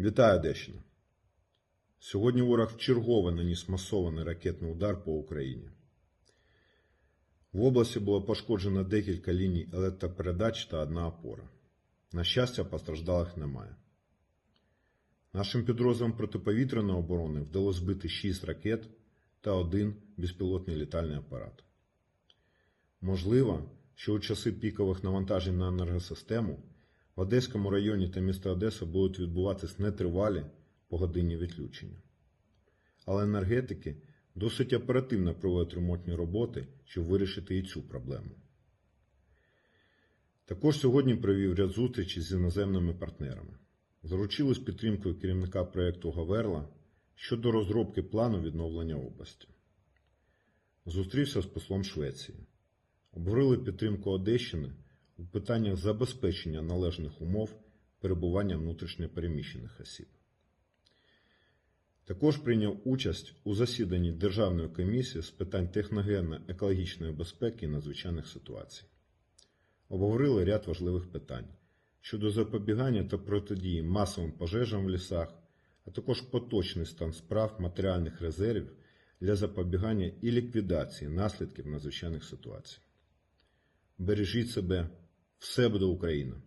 Вітаю Одещина. Сьогодні ворог вчергове наніс масований ракетний удар по Україні. В області було пошкоджено декілька ліній електропередач та одна опора. На щастя, постраждалих немає. Нашим підрозділам протиповітряної оборони вдалося збити 6 ракет та один безпілотний літальний апарат. Можливо, що у часи пікових навантажень на енергосистему в Одеському районі та міста Одеса будуть відбуватись нетривалі погодинні відключення. Але енергетики досить оперативно проводять ремонтні роботи, щоб вирішити і цю проблему. Також сьогодні провів ряд зустрічей з іноземними партнерами. Заручились підтримкою керівника проєкту Гаверла щодо розробки плану відновлення області. Зустрівся з послом Швеції. Обговорили підтримку Одещини у питаннях забезпечення належних умов перебування внутрішньопереміщених осіб. Також прийняв участь у засіданні Державної комісії з питань техногенно-екологічної безпеки і надзвичайних ситуацій. Обговорили ряд важливих питань щодо запобігання та протидії масовим пожежам в лісах, а також поточний стан справ матеріальних резервів для запобігання і ліквідації наслідків надзвичайних ситуацій. Бережіть себе, все буде Україна!